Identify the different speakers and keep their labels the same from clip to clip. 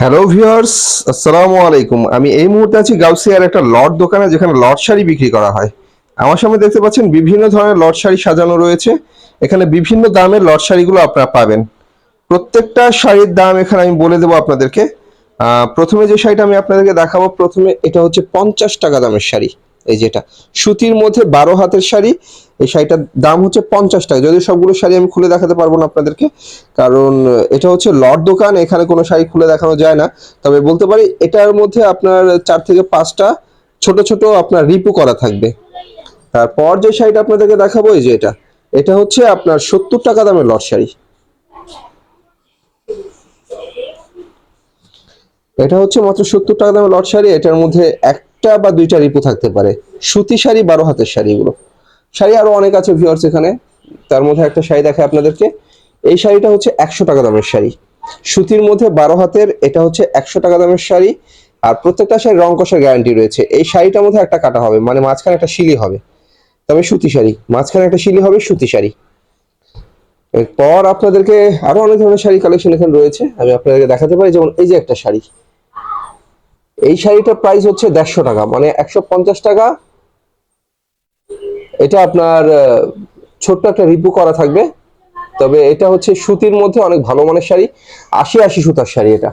Speaker 1: Hello viewers আসসালামু আলাইকুম আমি এই মুহূর্তে আছি গাউসিয়ার একটা লট দোকানে, যেখানে লট শাড়ি বিক্রি করা হয়। আমার সামনে দেখতে পাচ্ছেন বিভিন্ন ধরনের লট শাড়ি সাজানো রয়েছে। এখানে বিভিন্ন দামের লট শাড়িগুলো আপনারা পাবেন। প্রত্যেকটা শাড়ির দাম এখানে আমি বলে দেবো আপনাদেরকে। প্রথমে যে শাড়িটা আমি আপনাদেরকে দেখাবো, প্রথমে এটা হচ্ছে পঞ্চাশ টাকা দামের শাড়ি। এই যেটা, সুতির মধ্যে বারো হাতের শাড়ি। এই শাড়িটার দাম হচ্ছে পঞ্চাশ টাকা। যদিও সবগুলো শাড়ি আমি খুলে দেখাতে পারব না আপনাদেরকে, কারণ এটা হচ্ছে লট দোকান, এখানে কোনো শাড়ি খুলে দেখানো যায় না। তবে বলতে পারি, এটার মধ্যে আপনার চার থেকে পাঁচটা ছোট ছোট আপনার রিপু করা থাকবে। তারপর যে শাড়িটা আপনাদেরকে দেখাবো, এই যে এটা। এটা হচ্ছে আপনার সত্তর টাকা দামের লট শাড়ি। এটা হচ্ছে মাত্র সত্তর টাকা দামের লট শাড়ি। এটার মধ্যে একটা বা দুইটা রিপু থাকতে পারে। সুতি শাড়ি বারো হাতের শাড়িগুলো শাড়ি আরও অনেক আছে ভিউয়ার্স এখানে। তার মধ্যে একটা শাড়ি দেখায় আপনাদেরকে। এই শাড়িটা হচ্ছে একশো টাকা দামের শাড়ি। সুতির মধ্যে বারো হাতের, এটা হচ্ছে একশো টাকা দামের শাড়ি। আর প্রত্যেকটা শাড়ি রং কষার গ্যারান্টি রয়েছে। এই শাড়িটার মধ্যে একটা কাটা হবে মানে মাঝখানে একটা শিলি হবে। তবে সুতি শাড়ি, মাঝখানে একটা শিলি হবে সুতি শাড়ি। এরপর আপনাদেরকে আরও অনেক ধরনের শাড়ি কালেকশন এখানে রয়েছে। আমি আপনাদেরকে দেখাতে পারি, যেমন এই যে একটা শাড়ি। এই শাড়িটার প্রাইস হচ্ছে দেড়শো টাকা মানে একশো পঞ্চাশ টাকা এটা আপনার ছোট্ট একটা রিপু করা থাকবে। তবে এটা হচ্ছে সুতির মধ্যে অনেক ভালো মানের শাড়ি। আশি আশি সুতার শাড়ি এটা।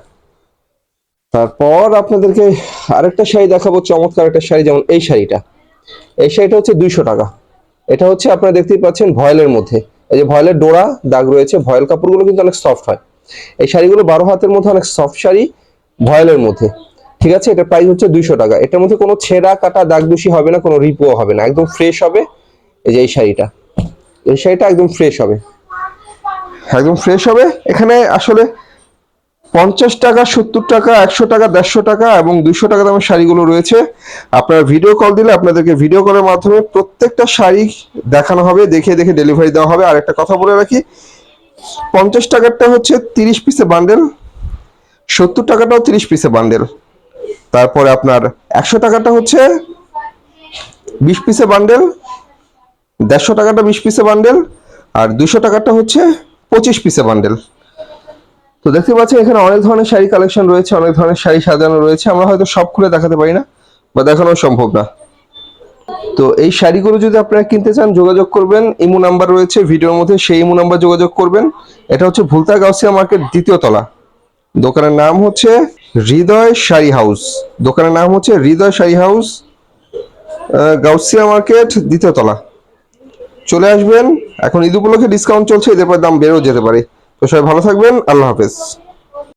Speaker 1: তারপর আপনাদেরকে আরেকটা শাড়ি দেখাবো, চমৎকার একটা শাড়ি, যেমন এই শাড়িটা। এই শাড়িটা হচ্ছে দুইশো টাকা। এটা হচ্ছে আপনারা দেখতেই পাচ্ছেন ভয়েলের মধ্যে। এই যে ভয়েলের ডোরা, দাগ রয়েছে, ভয়েল কাপড়গুলো কিন্তু অনেক সফট হয়। এই শাড়িগুলো বারো হাতের মধ্যে অনেক সফট শাড়ি, ভয়েলের মধ্যে। ঠিক আছে? এটা প্রাইস হচ্ছে দুইশো টাকা। এটার মধ্যে কোনো ছেঁড়া কাটা দাগ দোষী হবে না, কোনো রিপো হবে না। একদম ফ্রেশ হবে এই যে এই শাড়িটা। এই শাড়িটা একদম ফ্রেশ হবে। একদম ফ্রেশ হবে। এখানে আসলে পঞ্চাশ টাকা, সত্তর টাকা, একশো টাকা, দেড়শো টাকা এবং দুইশো টাকা দামের শাড়িগুলো রয়েছে। আপনারা ভিডিও কল দিলে আপনাদেরকে ভিডিও কলের মাধ্যমে প্রত্যেকটা শাড়ি দেখানো হবে, দেখে দেখে ডেলিভারি দেওয়া হবে। আর একটা কথা বলে রাখি, পঞ্চাশ টাকারটা হচ্ছে তিরিশ পিসে বান্ডেল সত্তর টাকাটাও তিরিশ পিসে বান্ডেল তারপরে আপনার একশো টাকাটা হচ্ছে বিশ পিসে বান্ডেল দেড়শো টাকাটা বিশ পিসে বান্ডেল আর দুশো টাকাটা হচ্ছে পঁচিশ পিসে বান্ডেল তো দেখতে পাচ্ছেন এখানে অনেক ধরনের শাড়ি কালেকশন রয়েছে, অনেক ধরনের শাড়ি সাজানো রয়েছে। আমরা হয়তো সব খুলে দেখাতে পারি না, বা দেখানো সম্ভব না। তো এই শাড়িগুলো যদি আপনারা কিনতে চান, যোগাযোগ করবেন। ইমো নাম্বার রয়েছে ভিডিওর মধ্যে, সেই ইমো নাম্বার যোগাযোগ করবেন। এটা হচ্ছে ভুলতা গাউসিয়া মার্কেট দ্বিতীয় তলা। দোকানের নাম হচ্ছে হৃদয় শাড়ি হাউস। দোকানের নাম হচ্ছে হৃদয় শাড়ি হাউস গাউসিয়া মার্কেট, দ্বিতীয় তলা। চলে আসবেন, এখন ঈদ উপলক্ষে ডিসকাউন্ট চলছে, এদের পর দাম বেড়েও যেতে পারে। তো সবাই ভালো থাকবেন, আল্লাহ হাফেজ।